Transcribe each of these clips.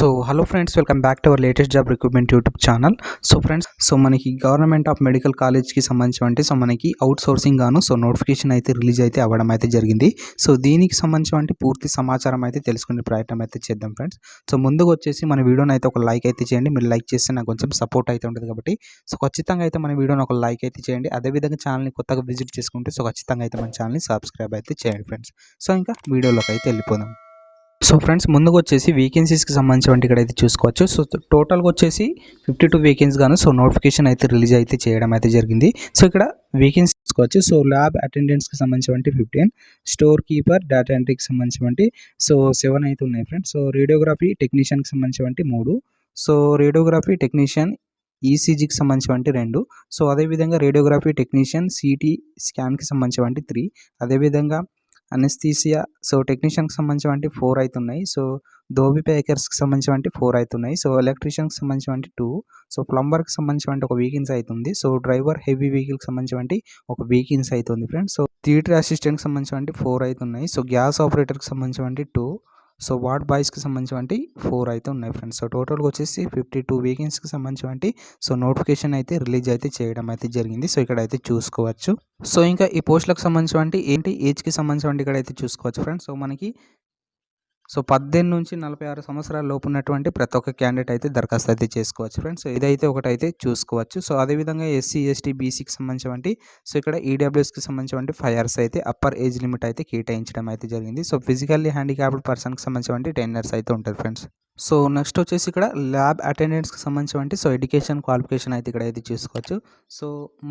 So hello friends welcome back to our latest job recruitment YouTube channel so friends so మనకి government of medical కాలేజ్కి సంబంధించి so మనకి outsourcing గాను so notification అయితే release అయితే అవ్వడం అయితే జరిగింది. సో దీనికి సంబంధించి పూర్తి సమాచారం అయితే తెలుసుకునే ప్రయత్నం అయితే చేద్దాం ఫ్రెండ్స్ సో ముందుగా వచ్చేసి మన వీడియోని అయితే ఒక లైక్ అయితే చేయండి. మీరు లైక్ చేస్తే నాకు కొంచెం సపోర్ట్ అయితే ఉంటుంది కాబట్టి. సో ఖచ్చితంగా అయితే మన వీడియోని ఒక లైక్ అయితే చేయండి. అదేవిధంగా ఛానల్ని కొత్తగా విజిట్ చేసుకుంటే సో ఖచ్చితంగా అయితే మన ఛానల్ని సబ్స్క్రైబ్ అయితే చేయండి ఫ్రెండ్స్ సో ఇంకా వీడియోలోకి అయితే వెళ్ళిపోదాం. సో ఫ్రెండ్స్ ముందుకు వచ్చేసి వేకెన్సీస్కి సంబంధించి ఇక్కడ అయితే చూసుకోవచ్చు. సో టోటల్గా వచ్చేసి ఫిఫ్టీ టూ వేకెన్సీ గాను సో నోటిఫికేషన్ అయితే రిలీజ్ అయితే చేయడం అయితే జరిగింది. సో ఇక్కడ వేకెన్సీ చూసుకోవచ్చు. సో ల్యాబ్ అటెండెన్స్కి సంబంధించి ఫిఫ్టీన్ స్టోర్ కీపర్ డేటా ఎంట్రీకి సంబంధించి సో సెవెన్ అయితే ఉన్నాయి ఫ్రెండ్స్ సో రేడియోగ్రఫీ టెక్నీషియన్కి సంబంధించి మూడు. సో రేడియోగ్రఫీ టెక్నీషియన్ ఈసీజీకి సంబంధించి రెండు. సో అదేవిధంగా రేడియోగ్రఫీ టెక్నీషియన్ సిటీ స్కాన్కి సంబంధించి త్రీ అదేవిధంగా అనస్థీసియా సో టెక్నీషియన్కి సంబంధించినవంటి ఫోర్ అవుతున్నాయి సో దోబి ప్యాకర్స్కి సంబంధించినవంటి ఫోర్ అవుతున్నాయి సో ఎలక్ట్రీషియన్కి సంబంధించినవంటి టూ సో ప్లంబర్కి సంబంధించినటువంటి ఒక వీకెన్స్ అవుతుంది సో డ్రైవర్ హెవీ వెహికల్కి సంబంధించినటువంటి ఒక వీకెన్స్ అవుతుంది ఫ్రెండ్స్ సో థియేటర్ అసిస్టెంట్కి సంబంధించినటువంటి ఫోర్ అవుతున్నాయి సో గ్యాస్ ఆపరేటర్కి సంబంధించినటువంటి టూ సో వార్డ్ బాయ్స్కి సంబంధించినటువంటి ఫోర్ అయితే ఉన్నాయి ఫ్రెండ్స్ సో టోటల్గా వచ్చేసి ఫిఫ్టీ టూ వేకెన్సీకి సంబంధించినటువంటి సో నోటిఫికేషన్ అయితే రిలీజ్ అయితే చేయడం అయితే జరిగింది. సో ఇక్కడ అయితే చూసుకోవచ్చు. సో ఇంకా ఈ పోస్టులకు సంబంధించినటువంటి ఏంటి ఏజ్కి సంబంధించినటువంటి ఇక్కడ అయితే చూసుకోవచ్చు ఫ్రెండ్స్ సో మనకి సో పద్దెనిమిది నుంచి నలభై ఆరు సంవత్సరాల లోపు ఉన్నటువంటి ప్రతి ఒక్క క్యాండిడేట్ అయితే దరఖాస్తు అయితే చేసుకోవచ్చు ఫ్రెండ్స్ ఇదైతే ఒకటైతే చూసుకోవచ్చు. సో అదేవిధంగా ఎస్సీ ఎస్టీ బీసీకి సంబంధించి సో ఇక్కడ ఈడబ్ల్యూఎస్కి సంబంధించి ఫైవ్ ఇయర్స్ అయితే అప్పర్ ఏజ్ లిమిట్ అయితే కేటాయించడం అయితే జరిగింది. సో ఫిజికల్లీ హ్యాండిక్యాప్డ్ పర్సన్కి సంబంధించి టెన్ ఇయర్స్ అయితే ఉంటుంది ఫ్రెండ్స్ సో నెక్స్ట్ వచ్చేసి ఇక్కడ ల్యాబ్ అటెండెన్స్కి సంబంధించి సో ఎడ్యుకేషన్ క్వాలిఫికేషన్ అయితే ఇక్కడ అయితే చూసుకోవచ్చు. So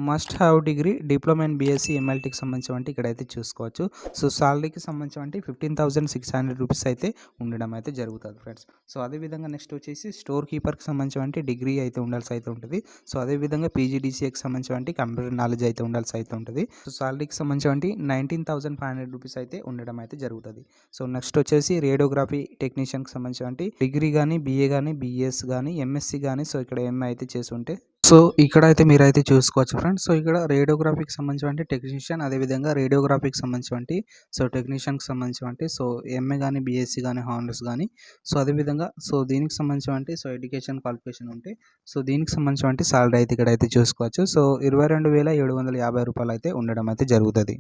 must have degree diploma and BSc ఎంఎల్టీకి సంబంధించి ఇక్కడ అయితే చూసుకోవచ్చు. సో సాలరీకి సంబంధించి fifteen thousand six hundred rupees అయితే ఉండడం అయితే జరుగుతుంది ఫ్రెండ్స్ సో అదేవిధంగా నెక్స్ట్ వచ్చేసి స్టోర్ కీపర్కి సంబంధించి డిగ్రీ అయితే ఉండాల్సి అయితే ఉంటుంది. సో అదేవిధంగా పీజీడీసీఏకి సంబంధించి కంప్యూటర్ నాలెడ్జ్ అయితే ఉండాల్సి అయితే ఉంటుంది. సో సాలరీకి సంబంధించి nineteen thousand five hundred rupees అయితే ఉండడం అయితే జరుగుతుంది. సో నెక్స్ట్ వచ్చేసి రేడియోగ్రఫీ టెక్నీషియన్కి సంబంధించి డిగ్రీ కానీ బీఏ కానీ బీఎస్ కానీ ఎంఎస్సి కానీ సో ఇక్కడ ఎంఏ అయితే చేసి ఉంటే సో ఇక్కడ అయితే మీరైతే చూసుకోవచ్చు ఫ్రెండ్స్. సో ఇక్కడ రేడియోగ్రఫీకి సంబంధించి టెక్నీషియన్ అదేవిధంగా రేడియోగ్రఫీకి సంబంధించి సో టెక్నీషియన్కి సంబంధించి సో ఎంఏ కానీ బీఎస్సీ కానీ హానర్స్ కానీ సో అదేవిధంగా సో దీనికి సంబంధించి సో ఎడ్యుకేషన్ క్వాలిఫికేషన్ ఉంటే సో దీనికి సంబంధించి సాలరీ అయితే ఇక్కడ అయితే చూసుకోవచ్చు. సో ఇరవై రెండు వేల ఏడు వందల యాభై రూపాయలు అయితే ఉండడం అయితే జరుగుతుంది.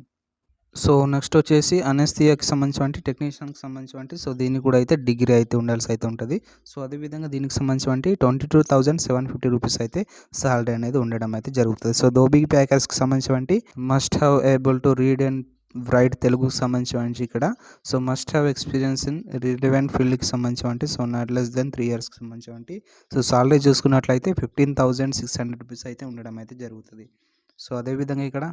సో నెక్స్ట్ వచ్చేసి అనెస్థియాకి సంబంధించి టెక్నీషియన్కి సంబంధించి సో దీనికి కూడా అయితే డిగ్రీ అయితే ఉండాల్సి అయితే ఉంటుంది. సో అదేవిధంగా దీనికి సంబంధించి twenty two thousand seven fifty rupees అయితే సాలరీ అనేది ఉండడం అయితే జరుగుతుంది. సో దోబీ ప్యాకర్స్కి సంబంధించి must have able to read and write తెలుగుకి సంబంధించి ఇక్కడ. So must have experience in relevant ఫీల్డ్కి సంబంధించి so not less than three ఇయర్స్కి సంబంధించి సో సాలరీ చూసుకున్నట్లయితే fifteen thousand six hundred rupees అయితే ఉండడం అయితే జరుగుతుంది. సో అదేవిధంగా ఇక్కడ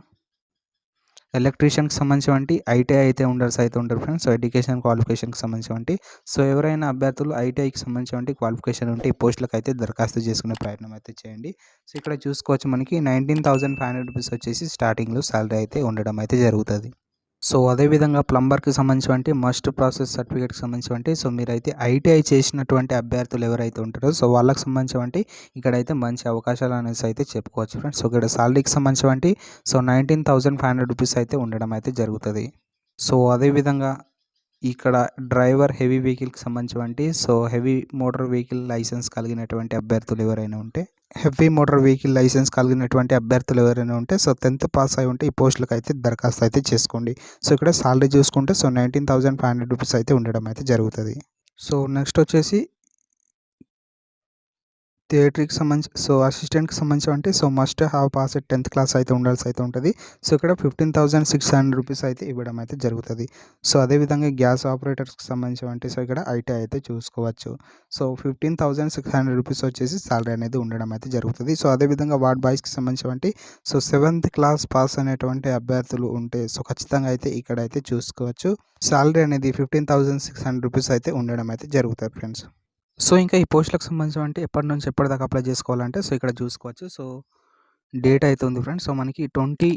ఎలక్ట్రీషియన్కి సంబంధించినటువంటి ఐటీఐ అయితే ఉండర్స్ అయితే ఉంటారు ఫ్రెండ్స్ సో ఎడ్యుకేషన్ క్వాలిఫికేషన్కి సంబంధించినటువంటి. సో ఎవరైనా అభ్యర్థులు ఐటీఐకి సంబంధించినటువంటి క్వాలిఫికేషన్ ఉంటే ఈ పోస్టులకు అయితే దరఖాస్తు చేసుకునే ప్రయత్నం అయితే చేయండి. సో ఇక్కడ చూసుకోవచ్చు మనకి nineteen thousand five hundred rupees వచ్చేసి స్టార్టింగ్లో శాలరీ అయితే ఉండడం అయితే జరుగుతుంది. సో అదేవిధంగా ప్లంబర్కి సంబంధించినటువంటి మస్ట్ ప్రాసెస్ సర్టిఫికేట్కి సంబంధించినటువంటి సో మీరైతే ఐటీఐ చేసినటువంటి అభ్యర్థులు ఎవరైతే ఉంటారో సో వాళ్ళకి సంబంధించినటువంటి ఇక్కడైతే మంచి అవకాశాలు అనేసి అయితే చెప్పుకోవచ్చు ఫ్రెండ్స్. సో ఇక్కడ సాలరీకి సంబంధించినటువంటి so nineteen thousand five hundred rupees అయితే ఉండడం అయితే జరుగుతుంది. సో అదేవిధంగా ఇక్కడ డ్రైవర్ హెవీ వెహికల్కి సంబంధించినటువంటి so heavy motor vehicle licence కలిగినటువంటి అభ్యర్థులు ఎవరైనా ఉంటే హెవీ మోటార్ వెహికల్ లైసెన్స్ కలిగినటువంటి అభ్యర్థులు ఎవరైనా ఉంటే సో టెన్త్ పాస్ అయి ఉంటే ఈ పోస్టులకు అయితే దరఖాస్తు అయితే చేసుకోండి. సో ఇక్కడ సాలరీ చూసుకుంటే so nineteen thousand five hundred rupees అయితే ఉండడం అయితే జరుగుతుంది. సో నెక్స్ట్ వచ్చేసి థియేటర్కి సంబంధించి సో అసిస్టెంట్కి సంబంధించి అంటే so must have pass tenth class అయితే ఉండాల్సి అయితే ఉంటుంది. సో ఇక్కడ fifteen thousand six hundred rupees అయితే ఇవ్వడం అయితే జరుగుతుంది. సో అదేవిధంగా గ్యాస్ ఆపరేటర్స్కి సంబంధించి అంటే సో ఇక్కడ ఐటీ అయితే చూసుకోవచ్చు. So fifteen thousand six hundred rupees వచ్చేసి సాలరీ అనేది ఉండడం అయితే జరుగుతుంది. సో అదేవిధంగా వార్డ్ బాయ్స్కి సంబంధించి సో సెవెంత్ క్లాస్ పాస్ అనేటువంటి అభ్యర్థులు ఉంటే సో ఖచ్చితంగా అయితే ఇక్కడ అయితే చూసుకోవచ్చు. సాలరీ అనేది fifteen thousand six hundred rupees అయితే ఉండడం అయితే జరుగుతుంది ఫ్రెండ్స్. సో ఇంకా ఈ పోస్టులకు సంబంధించి అంటే ఎప్పటి నుంచి ఎప్పటిదాకా అప్లై చేసుకోవాలంటే సో ఇక్కడ చూసుకోవచ్చు. సో డేట్ అయితే ఉంది ఫ్రెండ్స్. సో మనకి ట్వంటీ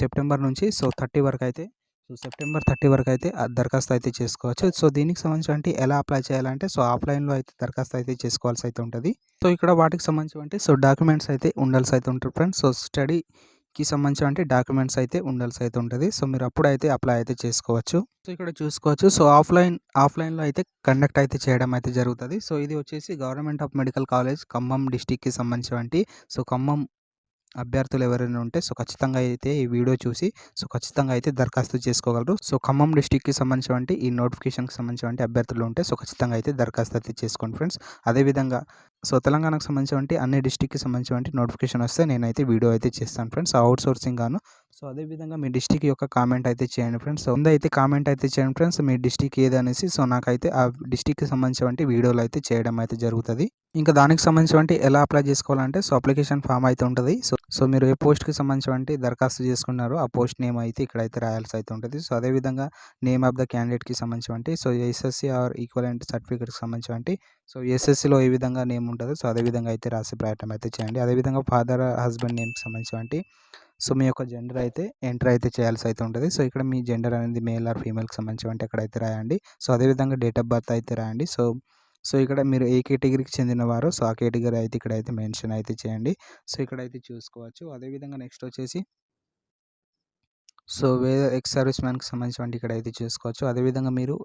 సెప్టెంబర్ నుంచి సో థర్టీ వరకు అయితే సో సెప్టెంబర్ థర్టీ వరకు అయితే దరఖాస్తు అయితే చేసుకోవచ్చు. సో దీనికి సంబంధించి అంటే ఎలా అప్లై చేయాలంటే సో ఆఫ్లైన్లో అయితే దరఖాస్తు అయితే చేసుకోవాల్సి అయితే ఉంటుంది. సో ఇక్కడ వాటికి సంబంధించి అంటే సో డాక్యుమెంట్స్ అయితే ఉండాల్సి అయితే ఉంటుంది ఫ్రెండ్స్. సో స్టడీ కి సంబంధించిన డాక్యుమెంట్స్ అయితే ఉండాల్సి అయితే ఉంటుంది. సో మీరు అప్పుడైతే అప్లై అయితే చేసుకోవచ్చు. సో ఇక్కడ చూసుకోవచ్చు. సో ఆఫ్లైన్ ఆఫ్లైన్లో అయితే కండక్ట్ అయితే చేయడం అయితే జరుగుతుంది. సో ఇది వచ్చేసి government of medical college Khammam డిస్టిక్కి సంబంధించినటువంటి సో ఖమ్మం అభ్యర్థులు ఎవరైనా ఉంటే సో ఖచ్చితంగా అయితే ఈ వీడియో చూసి సో ఖచ్చితంగా అయితే దరఖాస్తు చేసుకోగలరు. సో ఖమ్మం డిస్టిక్కి సంబంధించినటువంటి ఈ నోటిఫికేషన్కి సంబంధించినటువంటి అభ్యర్థులు ఉంటే సో ఖచ్చితంగా అయితే దరఖాస్తు అయితే చేసుకోండి ఫ్రెండ్స్. అదేవిధంగా సో తెలంగాణకు సంబంధించినటువంటి అన్ని డిస్టిక్కి సంబంధించినటువంటి నోటిఫికేషన్ వస్తే నేనైతే వీడియో అయితే చేస్తాను ఫ్రెండ్స్ అవుట్ సోర్సింగ్ గాను. సో అదేవిధంగా మీ డిస్టిక్ యొక్క కామెంట్ అయితే చేయండి ఫ్రెండ్స్. సో ముందు అయితే కామెంట్ అయితే చేయండి ఫ్రెండ్స్ మీ డిస్టిక్ ఏది అనేసి. సో నాకైతే ఆ డిస్టిక్కి సంబంధించినటువంటి వీడియోలు అయితే చేయడం అయితే జరుగుతుంది. ఇంకా దానికి సంబంధించినటువంటి ఎలా అప్లై చేసుకోవాలంటే సో అప్లికేషన్ ఫామ్ అయితే ఉంటుంది. సో సో మీరు ఏ పోస్ట్కి సంబంధించినటువంటి దరఖాస్తు చేసుకున్నారో ఆ పోస్ట్ నేమ్ అయితే ఇక్కడైతే రాయాల్సి అయితే ఉంటుంది. సో అదేవిధంగా నేమ్ ఆఫ్ ద క్యాండిడేట్కి సంబంధించినటువంటి సో ఎస్ఎస్సి ఆర్ ఈక్వలెంట్ సర్టిఫికేట్కి సంబంధించినటువంటి సో ఎస్ఎస్సిలో ఏ విధంగా నేమ్ ఉంటుందో సో అదే విధంగా అయితే రాసి ప్రయత్నం అయితే చేయండి. అదేవిధంగా ఫాదర్ హస్బెండ్ నేమ్కి సంబంధించినటువంటి సో మీ యొక్క జెండర్ అయితే ఎంటర్ అయితే చేయాల్సి అయితే ఉంటుంది. సో ఇక్కడ మీ జెండర్ అనేది మేల్ ఆర్ ఫీమేల్కి సంబంధించినటువంటి అక్కడైతే రాయండి సో అదేవిధంగా డేట్ ఆఫ్ బర్త్ అయితే రాయండి. సో సో ఇక్కడ మీరు ఏ కేటగిరీకి చెందినవారో సో ఆ కేటగిరీ అయితే ఇక్కడ అయితే మెన్షన్ అయితే చేయండి. సో ఇక్కడైతే చూసుకోవచ్చు. అదేవిధంగా నెక్స్ట్ వచ్చేసి సో వేరే ఎక్స్ సర్వీస్ మ్యాన్కి సంబంధించినటువంటి ఇక్కడ అయితే చూసుకోవచ్చు. అదేవిధంగా మీరు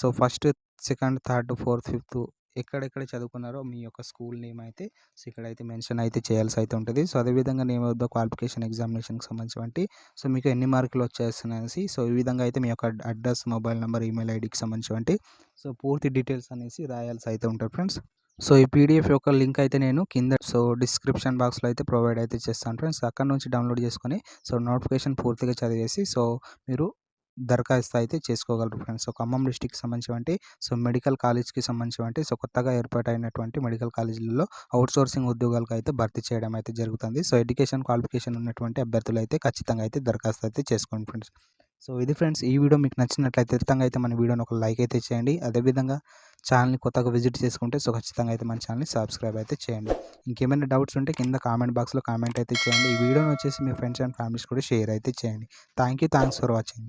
so first second third fourth fifth ఎక్కడెక్కడ చదువుకున్నారో మీ యొక్క స్కూల్ నేమ్ అయితే సో ఇక్కడైతే మెన్షన్ అయితే చేయాల్సి అయితే ఉంటుంది. సో అదేవిధంగా నేమ్ వద్ద క్వాలిఫికేషన్ ఎగ్జామినేషన్కి సంబంధించి సో మీకు ఎన్ని మార్కులు వచ్చేస్తున్నాయి సో ఈ విధంగా అయితే మీ యొక్క అడ్రస్ మొబైల్ నెంబర్ ఈమెయిల్ ఐడికి సంబంధించి సో పూర్తి డీటెయిల్స్ అనేసి రాయాల్సి అయితే ఉంటుంది ఫ్రెండ్స్. సో ఈ పీడిఎఫ్ యొక్క లింక్ అయితే నేను కింద సో డిస్క్రిప్షన్ బాక్స్లో అయితే ప్రొవైడ్ అయితే చేస్తాను ఫ్రెండ్స్. అక్కడ నుంచి డౌన్లోడ్ చేసుకొని సో నోటిఫికేషన్ పూర్తిగా చదివేసి సో మీరు దరఖాస్తు అయితే చేసుకోగలరు ఫ్రెండ్స్. సో ఖమ్మం డిస్టిక్కి సంబంధించినటువంటి సో మెడికల్ కాలేజ్కి సంబంధించినటువంటి సో కొత్తగా ఏర్పాటైనటువంటి మెడికల్ కాలేజీలలో అవుట్ సోర్సింగ్ ఉద్యోగాలకు అయితే భర్తీ చేయడం అయితే జరుగుతుంది. సో ఎడ్యుకేషన్ క్వాలిఫికేషన్ ఉన్నటువంటి అభ్యర్థులు అయితే ఖచ్చితంగా అయితే దరఖాస్తు అయితే చేసుకోండి ఫ్రెండ్స్. సో ఇది ఫ్రెండ్స్ ఈ వీడియో మీకు నచ్చినట్లయితే ఖచ్చితంగా అయితే మన వీడియోని ఒక లైక్ అయితే చేయండి. అదేవిధంగా ఛానల్ని కొత్తగా విజిట్ చేసుకుంటే సో ఖచ్చితంగా అయితే మన ఛానల్ని సబ్స్క్రైబ్ అయితే చేయండి. ఇంకేమైనా డౌట్స్ ఉంటే కింద కామెంట్ బాక్స్లో కామెంట్ అయితే చేయండి. ఈ వీడియోని వచ్చేసి మీ ఫ్రెండ్స్ అండ్ ఫ్యామిలీస్ కూడా షేర్ అయితే చేయండి. Thank you thanks for watching.